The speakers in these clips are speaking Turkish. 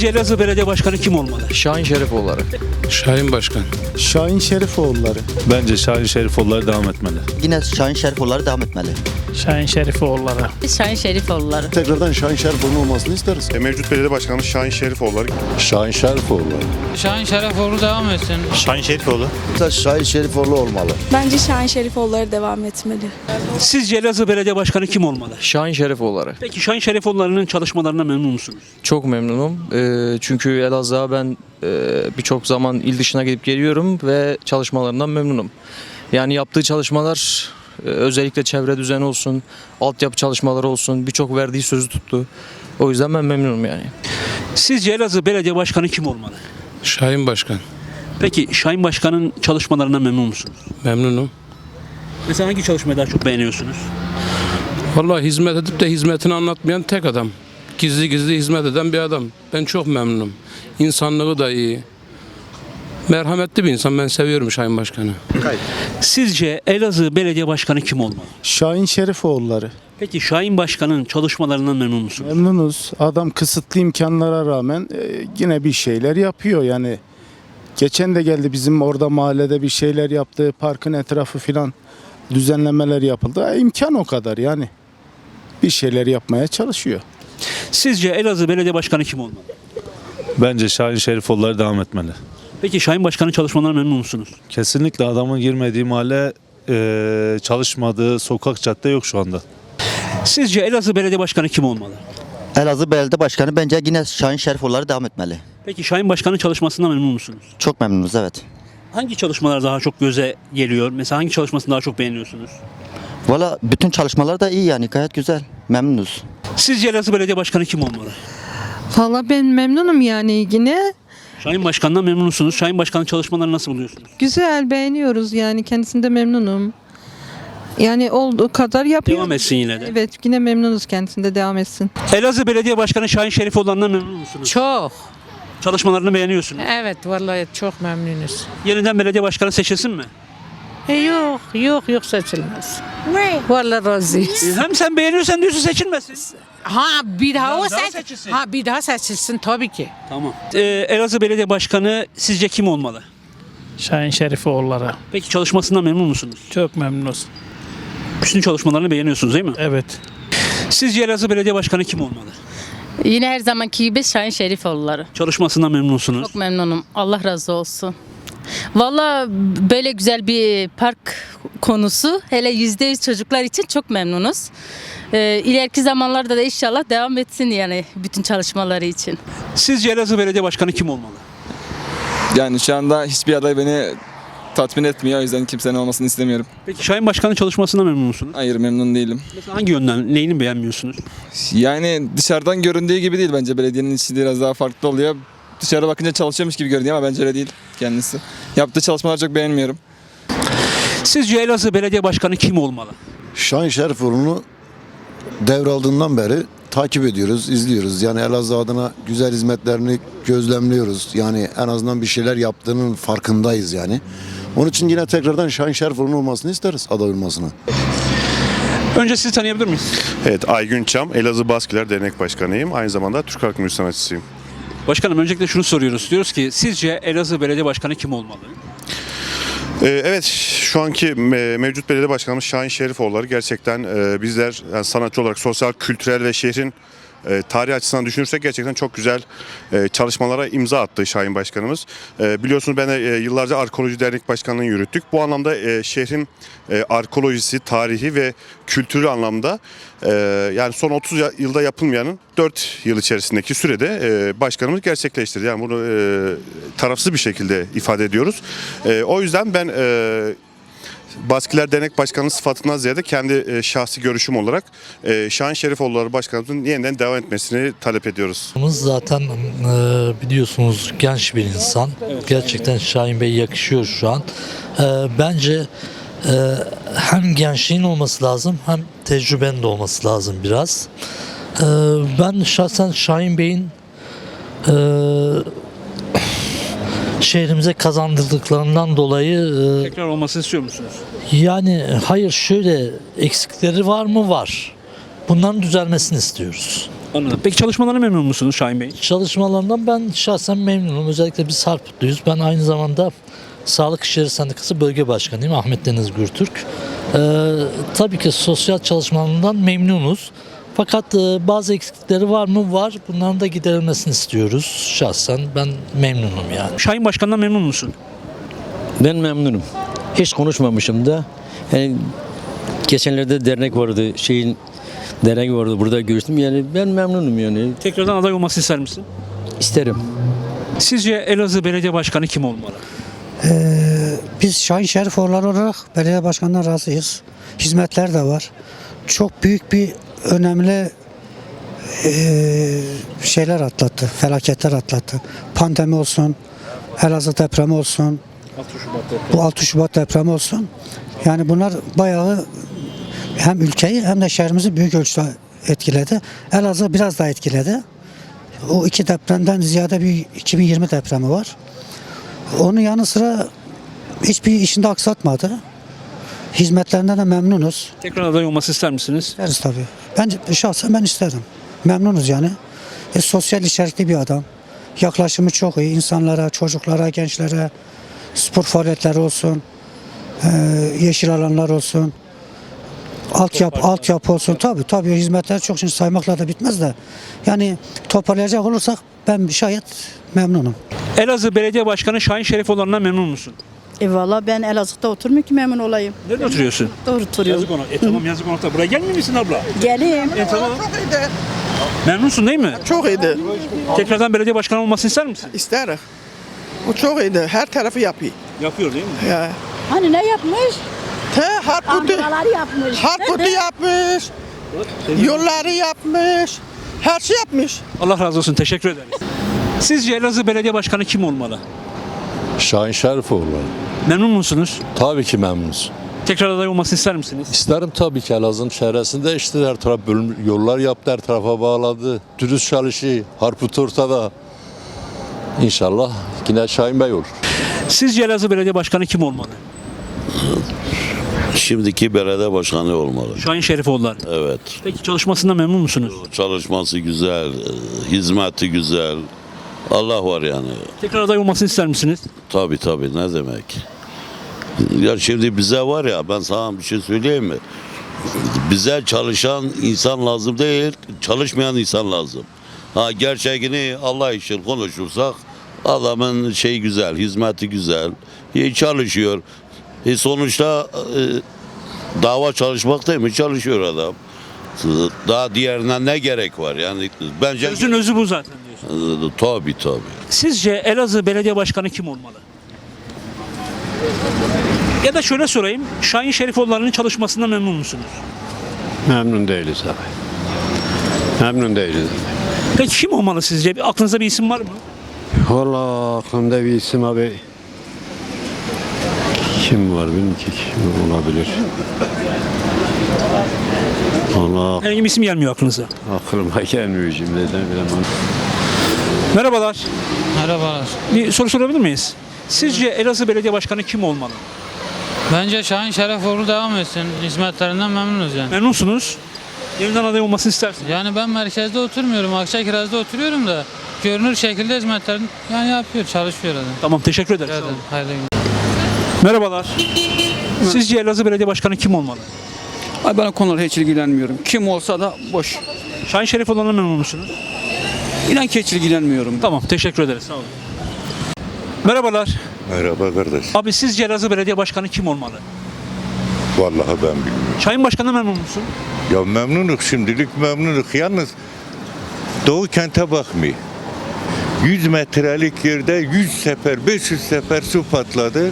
Sizce Elazığ Belediye Başkanı kim olmalı? Şahin Şerifoğulları. Şahin Başkan. Şahin Şerifoğulları. Bence Şahin Şerifoğulları devam etmeli. Yine Şahin Şerifoğulları devam etmeli. Şahin Şerifoğulları. Şahin Şerifoğulları. Tekrardan Şahin Şerifoğlu'nun olmasını isteriz. E, Mevcut belediye başkanımız Şahin Şerifoğulları. Şahin Şerifoğulları. Şahin Şerifoğlu devam etsin. Şahin Şerifoğlu. Şahin Şerifoğlu olmalı. Bence Şahin Şerifoğulları devam etmeli. Sizce Elazığ Belediye Başkanı kim olmalı? Şahin Şerifoğulları. Peki Şahin Şerifoğulları'nın çalışmalarına memnun musunuz? Çok memnunum. Ee, çünkü Elazığ'a ben e, birçok zaman il dışına gidip geliyorum ve çalışmalarından memnunum. Yani yaptığı çalışmalar e, özellikle çevre düzeni olsun, altyapı çalışmaları olsun birçok verdiği sözü tuttu. O yüzden ben memnunum yani. Sizce Elazığ Belediye Başkanı kim olmalı? Şahin Başkan. Peki Şahin Başkan'ın çalışmalarından memnun musunuz? Memnunum. Mesela hangi çalışmayı daha çok beğeniyorsunuz? Vallahi hizmet edip de hizmetini anlatmayan tek adam. Gizli gizli hizmet eden bir adam. Ben çok memnunum. İnsanlığı da iyi. Merhametli bir insan. Ben seviyorum Şahin Başkan'ı. Sizce Elazığ Belediye Başkanı kim olmalı? Şahin Şerifoğulları. Peki Şahin Başkan'ın çalışmalarından memnun musunuz? Memnunuz. Adam kısıtlı imkanlara rağmen e, yine bir şeyler yapıyor yani. Geçen de geldi bizim orada mahallede bir şeyler yaptı. Parkın etrafı filan düzenlemeler yapıldı. E, imkan o kadar yani. Bir şeyler yapmaya çalışıyor. Sizce Elazığ Belediye Başkanı kim olmalı? Bence Şahin Şerifoğulları devam etmeli. Peki Şahin Başkan'ın çalışmalarından memnun musunuz? Kesinlikle adamın girmediği mahalle eee, çalışmadığı sokak cadde yok şu anda. Sizce Elazığ Belediye Başkanı kim olmalı? Elazığ Belediye Başkanı bence yine Şahin Şerifoğulları devam etmeli. Peki Şahin Başkan'ın çalışmasından memnun musunuz? Çok memnunuz evet. Hangi çalışmalar daha çok göze geliyor? Mesela hangi çalışmasını daha çok beğeniyorsunuz? Valla bütün çalışmalar da iyi yani gayet güzel. Memnunuz. Sizce Elazığ Belediye Başkanı kim olmalı? Valla ben memnunum yani yine. Şahin Başkan'dan memnun musunuz? Şahin Başkan'ın çalışmalarını nasıl buluyorsunuz? Güzel beğeniyoruz yani kendisinde memnunum. Yani olduğu kadar yapıyor. Devam etsin yine de. Evet yine memnunuz kendisinde devam etsin. Elazığ Belediye Başkanı Şahin Şerifoğlu'ndan memnun musunuz? Çok. Çalışmalarını beğeniyorsunuz. Evet vallahi çok memnunuz. Yeniden belediye başkanı seçilsin mi? E, yok yok yok seçilmez. Ne? Vallahi razıyız. E, hem sen beğeniyorsan diyorsun seçilmesin. Ha bir daha o daha seç. seçilsin. Ha bir daha seçilsin tabii ki. Tamam. Ee, Elazığ Belediye Başkanı sizce kim olmalı? Şahin Şerifoğulları. Peki çalışmasından memnun musunuz? Çok memnunuz. Bütün çalışmalarını beğeniyorsunuz değil mi? Evet. Sizce Elazığ Belediye Başkanı kim olmalı? Yine her zamanki gibi Şahin Şerifoğulları. Çalışmasından memnunsunuz. Çok memnunum. Allah razı olsun. Valla böyle güzel bir park konusu hele yüzde yüz çocuklar için çok memnunuz. Ee, ileriki zamanlarda da inşallah devam etsin yani bütün çalışmaları için. Sizce Elazığ Belediye Başkanı kim olmalı? Yani şu anda hiçbir aday beni tatmin etmiyor. O yüzden kimsenin olmasını istemiyorum. Peki Şahin Başkan'ın çalışmasından memnun musunuz? Hayır memnun değilim. Mesela hangi yönden, neyini beğenmiyorsunuz? Yani dışarıdan göründüğü gibi değil bence. Belediyenin içi biraz daha farklı oluyor. Dışarı bakınca çalışıyormuş gibi görünüyor ama bence öyle değil kendisi. Yaptığı çalışmaları çok beğenmiyorum. Sizce Elazığ Belediye Başkanı kim olmalı? Şahin Şerifoğlu'nu devraldığından beri takip ediyoruz, izliyoruz. Yani Elazığ adına güzel hizmetlerini gözlemliyoruz. Yani en azından bir şeyler yaptığının farkındayız yani. Onun için yine tekrardan Şahin Şerifoğlu'nun olmasını isteriz aday olmasını. Önce sizi tanıyabilir miyiz? Evet Aygün Çam, Elazığ Baskiler Dernek Başkanıyım. Aynı zamanda Türk Halk Müziği sanatçısıyım. Başkanım öncelikle şunu soruyoruz. Diyoruz ki sizce Elazığ Belediye Başkanı kim olmalı? Ee, evet şu anki me- mevcut belediye başkanımız Şahin Şerifoğulları gerçekten e, bizler yani sanatçı olarak sosyal, kültürel ve şehrin e, tarih açısından düşünürsek gerçekten çok güzel e, çalışmalara imza attı Şahin Başkanımız. E, biliyorsunuz ben de e, yıllarca Arkeoloji Dernek Başkanlığı'nı yürüttük. Bu anlamda e, şehrin e, arkeolojisi, tarihi ve kültürü anlamda e, yani son 30 ya- yılda yapılmayanın 4 yıl içerisindeki sürede e, başkanımız gerçekleştirdi. Yani bunu e, tarafsız bir şekilde ifade ediyoruz. E, o yüzden ben e, Baskiler Dernek Başkanı sıfatından ziyade kendi e, şahsi görüşüm olarak e, Şahin Şerifoğulları Başkanımızın yeniden devam etmesini talep ediyoruz. Zaten e, biliyorsunuz genç bir insan. Gerçekten Şahin Bey yakışıyor şu an. E, bence e, hem gençliğin olması lazım hem tecrübenin de olması lazım biraz. E, ben şahsen Şahin Bey'in e, şehrimize kazandırdıklarından dolayı Tekrar olmasını istiyor musunuz? Yani hayır şöyle eksikleri var mı var. Bunların düzelmesini istiyoruz. Anladım. Peki çalışmalarına memnun musunuz Şahin Bey? Çalışmalarından ben şahsen memnunum. Özellikle biz Harputluyuz. Ben aynı zamanda Sağlık İşleri Sendikası Bölge Başkanıyım Ahmet Deniz Gürtürk. Ee, tabii ki sosyal çalışmalarından memnunuz. Fakat e, bazı eksikleri var mı? Var. Bunların da giderilmesini istiyoruz. Şahsen ben memnunum yani. Şahin Başkan'dan memnun musun? Ben memnunum. Hiç konuşmamışım da. Yani geçenlerde dernek vardı. Şeyin dernek vardı. Burada görüştüm. Yani ben memnunum yani. Tekrardan aday olması ister misin? İsterim. Sizce Elazığ Belediye Başkanı kim olmalı? Biz Şahin Şerifoğulları olarak belediye başkanından razıyız. Hizmetler de var. Çok büyük bir önemli eee, şeyler atlattı, felaketler atlattı. Pandemi olsun, Elazığ depremi olsun, bu 6 Şubat depremi olsun. Yani bunlar bayağı hem ülkeyi hem de şehrimizi büyük ölçüde etkiledi. Elazığ biraz daha etkiledi. O iki depremden ziyade bir 2020 depremi var. Onun yanı sıra hiçbir işinde aksatmadı. Hizmetlerinden de memnunuz. Tekrar aday olması ister misiniz? İsteriz tabii. Ben şahsen ben isterim. Memnunuz yani. E, sosyal içerikli bir adam. Yaklaşımı çok iyi. İnsanlara, çocuklara, gençlere spor faaliyetleri olsun. e, yeşil alanlar olsun. Altyapı, altyapı olsun. Tabii tabii hizmetler çok şimdi saymakla da bitmez de. Yani toparlayacak olursak ben şayet memnunum. Elazığ Belediye Başkanı Şahin Şerifoğulları'ndan memnun musun? E valla ben Elazığ'da oturmuyor ki memnun olayım. Nerede oturuyorsun? Doğru oturuyorum. Yazık ona. E tamam yazık ona. Buraya gelmiyor musun abla? Geleyim. E tamam. Memnunsun değil mi? Çok iyiydi. Tekrardan belediye başkanı olmasını ister misin? İsterim. O çok iyiydi. Her tarafı yapıyor. Yapıyor değil mi? Ya. Hani ne yapmış? Te Harput'u Amcaları yapmış. Harput'u yapmış. Yolları yapmış. Her şey yapmış. Allah razı olsun. Teşekkür ederiz. Sizce Elazığ Belediye Başkanı kim olmalı? Şahin Şerifoğlu. Memnun musunuz? Tabii ki memnunuz. Tekrar aday olmasını ister misiniz? İsterim tabii ki Elazığ'ın çevresinde işte her taraf bölüm, yollar yaptı, her tarafa bağladı. Dürüst çalışı, Harput ortada. İnşallah yine Şahin Bey olur. Sizce Elazığ Belediye Başkanı kim olmalı? Şimdiki belediye başkanı olmalı. Şahin Şerifoğulları. Evet. Peki çalışmasından memnun musunuz? Çalışması güzel, e, hizmeti güzel. Allah var yani. Tekrar aday olmasını ister misiniz? Tabii tabii ne demek. Ya şimdi bize var ya ben sana bir şey söyleyeyim mi? Bize çalışan insan lazım değil, çalışmayan insan lazım. Ha gerçeğini Allah için konuşursak adamın şey güzel, hizmeti güzel, iyi çalışıyor. E sonuçta e, dava çalışmak değil mi? Çalışıyor adam. Daha diğerine ne gerek var? Yani bence Sözün özü bu zaten diyorsun. E, tabii tabii. Sizce Elazığ Belediye Başkanı kim olmalı? Ya da şöyle sorayım. Şahin Şerifoğulları'nın çalışmasından memnun musunuz? Memnun değiliz abi. Memnun değiliz. Peki kim olmalı sizce? Aklınızda bir isim var mı? Valla aklımda bir isim abi. Kim var bilmiyorum ki kim olabilir. Allah Herhangi bir isim gelmiyor aklınıza. aklıma gelmiyor şimdi neden bilemem. Merhabalar. Merhabalar. Bir soru sorabilir miyiz? Sizce Elazığ Belediye Başkanı kim olmalı? Bence Şahin Şerefoğlu devam etsin. Hizmetlerinden memnunuz yani. Memnunsunuz. Yeniden aday olmasını istersiniz. Yani ben merkezde oturmuyorum. Akçakiraz'da oturuyorum da görünür şekilde hizmetlerini yani yapıyor, çalışıyor adam. Tamam teşekkür ederiz. Sağ olun. Hayırlı günler. Merhabalar. Sizce Elazığ Belediye Başkanı kim olmalı? Ay ben o konulara hiç ilgilenmiyorum. Kim olsa da boş. Şahin Şerifoğulları'na memnun musunuz? İnan ki hiç ilgilenmiyorum. Tamam teşekkür ederiz. Sağ olun. Merhabalar. Merhaba kardeş. Abi sizce Elazığ Belediye Başkanı kim olmalı? Vallahi ben bilmiyorum. Şahin Başkan'dan memnun musun? Ya memnunuk şimdilik memnunuk. Yalnız Doğu kente bakmıyor. 100 metrelik yerde 100 sefer, 500 sefer su patladı.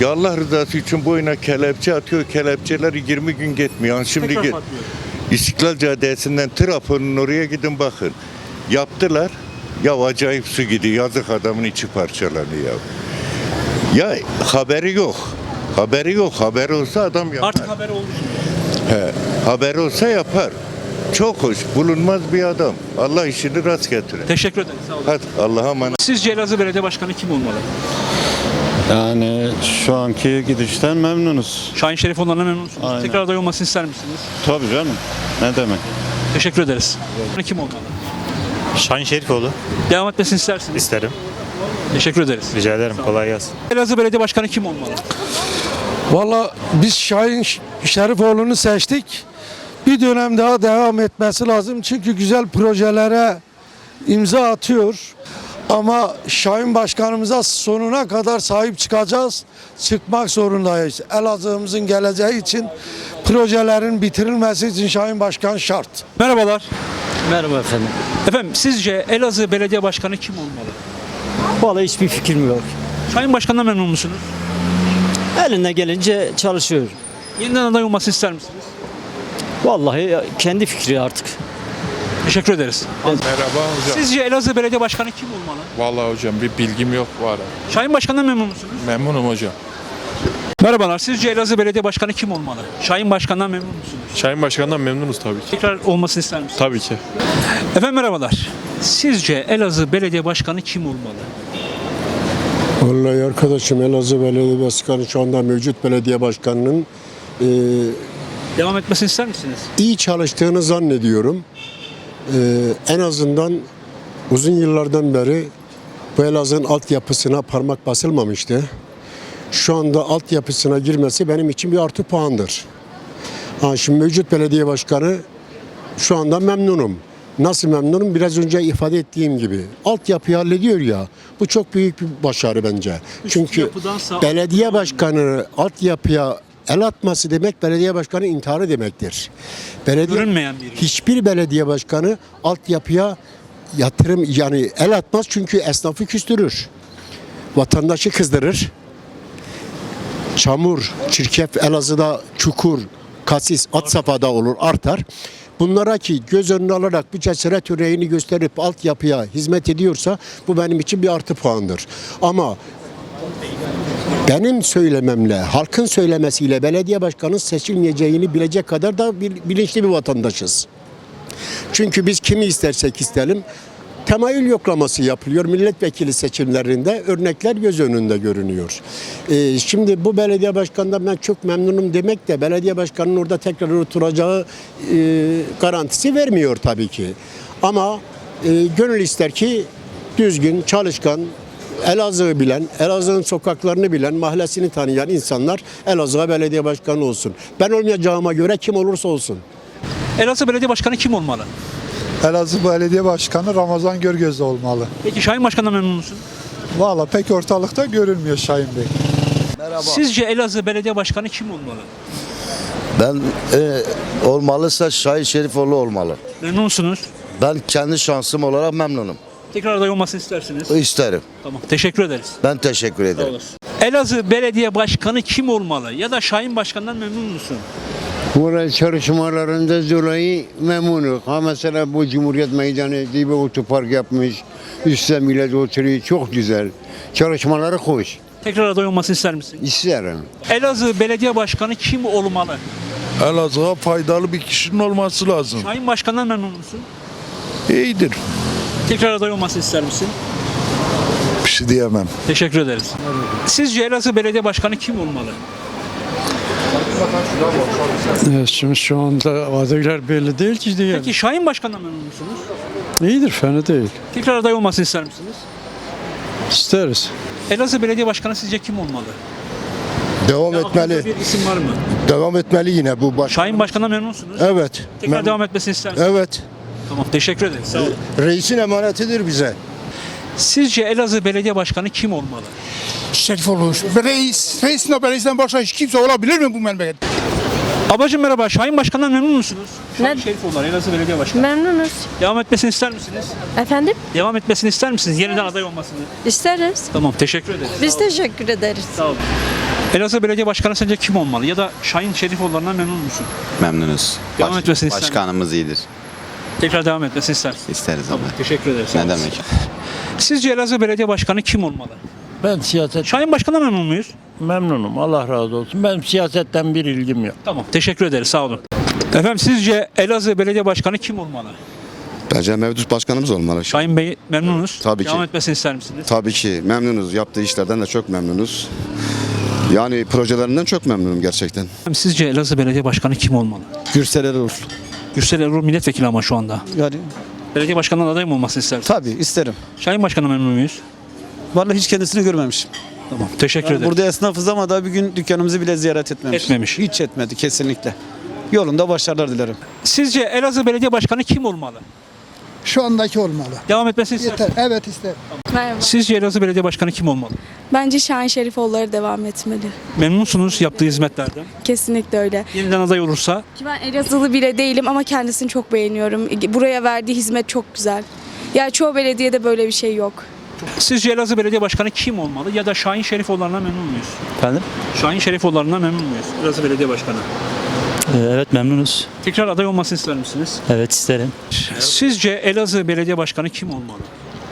Ya Allah rızası için boyuna kelepçe atıyor. Kelepçeler 20 gün gitmiyor. Yani Şimdi Tekrar patlıyor. İstiklal Caddesi'nden Trafo'nun oraya gidin bakın. Yaptılar. Ya acayip su gidiyor. Yazık adamın içi parçalanıyor ya. Haberi yok. Haberi yok. Haberi olsa adam yapar. Artık haber oldu. He, haber olsa yapar. Çok hoş, bulunmaz bir adam. Allah işini rast getirir. Teşekkür ederiz. Sağ olun. Hadi Allah'a emanet. Sizce Elazığ Belediye Başkanı kim olmalı? Yani şu anki gidişten memnunuz. Şahin Şerifoğulları'na memnun musunuz? Aynen. Tekrar aday olmasını ister misiniz? Tabii canım. Ne demek? Teşekkür ederiz. Kim olmalı? Şahin Şerifoğlu. Devam etmesini istersiniz. İsterim. Teşekkür ederiz. Rica ederim. Kolay gelsin. Elazığ Belediye Başkanı kim olmalı? Valla biz Şahin Şerifoğlu'nu seçtik. Bir dönem daha devam etmesi lazım. Çünkü güzel projelere imza atıyor. Ama Şahin Başkanımıza sonuna kadar sahip çıkacağız. Çıkmak zorundayız. Elazığ'ımızın geleceği için projelerin bitirilmesi için Şahin Başkan şart. Merhabalar. Merhaba efendim. Efendim sizce Elazığ Belediye Başkanı kim olmalı? Vallahi hiçbir fikrim yok. Şahin Başkan'dan memnun musunuz? Eline gelince çalışıyor. Yeniden aday olmasını ister misiniz? Vallahi kendi fikri artık. Teşekkür ederiz. Merhaba hocam. Sizce Elazığ Belediye Başkanı kim olmalı? Vallahi hocam bir bilgim yok bu ara. Şahin Başkan'dan memnun musunuz? Memnunum hocam. Merhabalar. Sizce Elazığ Belediye Başkanı kim olmalı? Şahin Başkan'dan memnun musunuz? Şahin Başkan'dan memnunuz tabii ki. Tekrar olmasını ister misiniz? Tabii ki. Efendim merhabalar. Sizce Elazığ Belediye Başkanı kim olmalı? Vallahi arkadaşım Elazığ Belediye Başkanı şu anda mevcut belediye başkanının e, Devam etmesini ister misiniz? iyi çalıştığını zannediyorum. E, en azından uzun yıllardan beri bu Elazığ'ın altyapısına parmak basılmamıştı. Şu anda altyapısına girmesi benim için bir artı puandır. Ha, şimdi mevcut belediye başkanı şu anda memnunum. Nasıl memnunum? Biraz önce ifade ettiğim gibi. Altyapıyı hallediyor ya. Bu çok büyük bir başarı bence. Çünkü yapıdansa- belediye başkanı altyapıya el atması demek belediye başkanı intiharı demektir. Belediye, Görünmeyen biri. hiçbir belediye başkanı altyapıya yatırım yani el atmaz çünkü esnafı küstürür. Vatandaşı kızdırır. Çamur, çirkef Elazığ'da çukur, kasis, at safhada olur, artar. Bunlara ki göz önüne alarak bu cesaret yüreğini gösterip altyapıya hizmet ediyorsa bu benim için bir artı puandır. Ama benim söylememle, halkın söylemesiyle belediye başkanının seçilmeyeceğini bilecek kadar da bilinçli bir vatandaşız. Çünkü biz kimi istersek isteyelim temayül yoklaması yapılıyor. Milletvekili seçimlerinde örnekler göz önünde görünüyor. Ee, şimdi bu belediye başkanından ben çok memnunum demek de belediye başkanının orada tekrar oturacağı e, garantisi vermiyor tabii ki. Ama e, gönül ister ki düzgün, çalışkan, Elazığ'ı bilen, Elazığ'ın sokaklarını bilen, mahallesini tanıyan insanlar Elazığ'a belediye başkanı olsun. Ben olmayacağıma göre kim olursa olsun. Elazığ Belediye Başkanı kim olmalı? Elazığ Belediye Başkanı Ramazan Görgöz'de olmalı. Peki Şahin Başkan'dan memnun musun? Valla pek ortalıkta görünmüyor Şahin Bey. Sizce Elazığ Belediye Başkanı kim olmalı? Ben e, olmalıysa Şahin Şerifoğlu olmalı. Memnunsunuz. Ben kendi şansım olarak memnunum. Tekrar aday olmasını istersiniz. İsterim. Tamam. Teşekkür ederiz. Ben teşekkür ederim. Elazığ Belediye Başkanı kim olmalı? Ya da Şahin Başkan'dan memnun musun? Burada çalışmalarında dolayı memnunum. Ha mesela bu Cumhuriyet Meydanı diye bir otopark yapmış. Üstte millet oturuyor. Çok güzel. Çalışmaları hoş. Tekrar aday olmasını ister misin? İsterim. Elazığ Belediye Başkanı kim olmalı? Elazığ'a faydalı bir kişinin olması lazım. Şahin Başkan'dan memnun musun? İyidir. Tekrar aday olmasını ister misin? Bir şey diyemem. Teşekkür ederiz. Sizce Elazığ Belediye Başkanı kim olmalı? Evet, şimdi şu anda adaylar belli değil ki diye. Peki Şahin Başkan'dan memnun musunuz? İyidir, fena değil. Tekrar aday olmasını ister misiniz? İsteriz. Elazığ Belediye Başkanı sizce kim olmalı? Devam Ya aklınızda etmeli. Bir isim var mı? Devam etmeli yine bu baş. Şahin Başkan'dan memnun musunuz? Evet. Tekrar Mem- devam etmesini ister misiniz? Evet. Tamam teşekkür ederim. Sağ olun. Reisin emanetidir bize. Sizce Elazığ Belediye Başkanı kim olmalı? Şerifoğlu. Reis, reisin o reisten başka hiç kimse olabilir mi bu memlekette? Ablacığım merhaba. Şahin Başkan'dan memnun musunuz? Şahin Şerifoğlu, Elazığ Belediye Başkanı. Memnunuz. Devam etmesini ister misiniz? Efendim? Devam etmesini ister misiniz? Yeniden aday olmasını. İsteriz. Tamam teşekkür ederiz. Biz Sağ olun. teşekkür ederiz. Sağ olun. Elazığ Belediye Başkanı sence kim olmalı? Ya da Şahin Şerifoğullarından memnun musun? Memnunuz. Devam etmesini ister? Başkanımız iyidir. Tekrar devam etmesini ister? İsteriz Tamam ama. teşekkür ederiz. Sağ Ne olasın. demek? Sizce Elazığ Belediye Başkanı kim olmalı? Ben siyaset Şahin Başkan'dan memnun muyuz? memnunum. Allah razı olsun. Benim siyasetten bir ilgim yok. Tamam teşekkür ederiz sağ olun. Efendim sizce Elazığ Belediye Başkanı kim olmalı? Bence mevcut başkanımız olmalı. Şahin Bey memnunuz. Tabii ki. Devam etmesini ister misiniz? Tabii ki memnunuz. Yaptığı işlerden de çok memnunuz. Yani projelerinden çok memnunum gerçekten. Efendim, Sizce Elazığ Belediye Başkanı kim olmalı? Gürsel Erol. Gürsel Erol milletvekili ama şu anda. Yani Belediye başkanından aday mı olmasını istersin? tabii isterim. Şahin Başkan'a memnun muyuz? Vallahi hiç kendisini görmemişim. Tamam. Teşekkür ederim. burada esnafız ama daha bir gün dükkanımızı bile ziyaret etmemiş. Etmemiş. Hiç etmedi kesinlikle. Yolunda başarılar dilerim. Sizce Elazığ Belediye Başkanı kim olmalı? Şu andaki olmalı. Devam etmesini ister. Yeter. Evet ister. Merhaba. Sizce Elazığ Belediye Başkanı kim olmalı? Bence Şahin Şerifoğulları devam etmeli. Memnunsunuz yaptığı hizmetlerden. Kesinlikle öyle. Yeniden aday olursa Ki ben Elazığlı bile değilim ama kendisini çok beğeniyorum. Buraya verdiği hizmet çok güzel. Ya çoğu belediyede böyle bir şey yok. sizce Elazığ Belediye Başkanı kim olmalı ya da Şahin Şerifoğullarına memnun muyuz? Efendim? Şahin Şerifoğullarına memnun muyuz? Elazığ Belediye Başkanı. Evet memnunuz. Tekrar aday olmasını ister misiniz? Evet isterim. Sizce Elazığ Belediye Başkanı kim olmalı?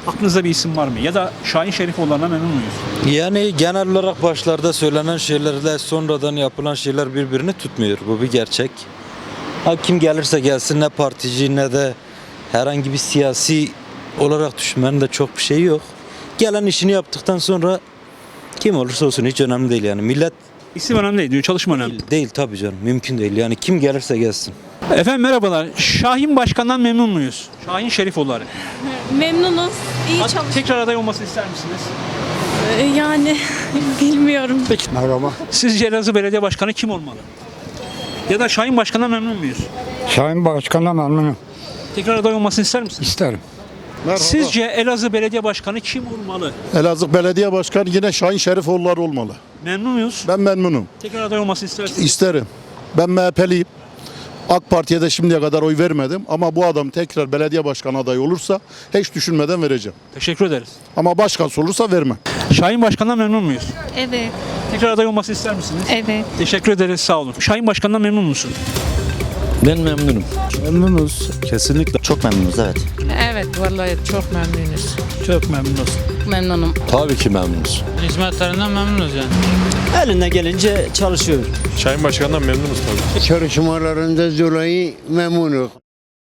Aklınızda bir isim var mı? Ya da Şahin Şerifoğullarına memnun muyuz? Yani genel olarak başlarda söylenen şeylerle sonradan yapılan şeyler birbirini tutmuyor. Bu bir gerçek. Ha, kim gelirse gelsin ne partici ne de herhangi bir siyasi olarak düşünmenin de çok bir şey yok. Gelen işini yaptıktan sonra kim olursa olsun hiç önemli değil yani. Millet İsim önemli değil diyor, çalışma önemli. değil tabii canım mümkün değil. Yani kim gelirse gelsin. Efendim merhabalar. Şahin Başkan'dan memnun muyuz? Şahin Şerifoğulları. Memnunuz. İyi Ad- Tekrar aday olmasını ister misiniz? Yani bilmiyorum. Peki. Merhaba. Sizce Elazığ Belediye Başkanı kim olmalı? Ya da Şahin Başkan'dan memnun muyuz? Şahin Başkan'la memnunum. Tekrar aday olmasını ister misiniz? İsterim. Sizce Elazığ Belediye Başkanı kim olmalı? Elazığ Belediye Başkanı yine Şahin Şerifoğulları olmalı. Memnun muyuz? Ben memnunum. Tekrar aday olmasını istersiniz. İsterim. Ben MHP'liyim. AK Parti'ye de şimdiye kadar oy vermedim ama bu adam tekrar belediye başkanı adayı olursa hiç düşünmeden vereceğim. Teşekkür ederiz. Ama başkası olursa vermem. Şahin Başkan'dan memnun muyuz? Evet. Tekrar aday olmasını ister misiniz? Evet. Teşekkür ederiz sağ olun. Şahin Başkan'dan memnun musun? Ben memnunum. Memnunuz. Kesinlikle. Çok memnunuz evet. Evet vallahi çok memnunuz. Çok memnunuz. Memnunum. Tabii ki memnunuz. Hizmetlerinden memnunuz yani. Eline gelince çalışıyor. Şahin Başkan'dan memnunuz tabii. Çalışmalarından dolayı memnunum.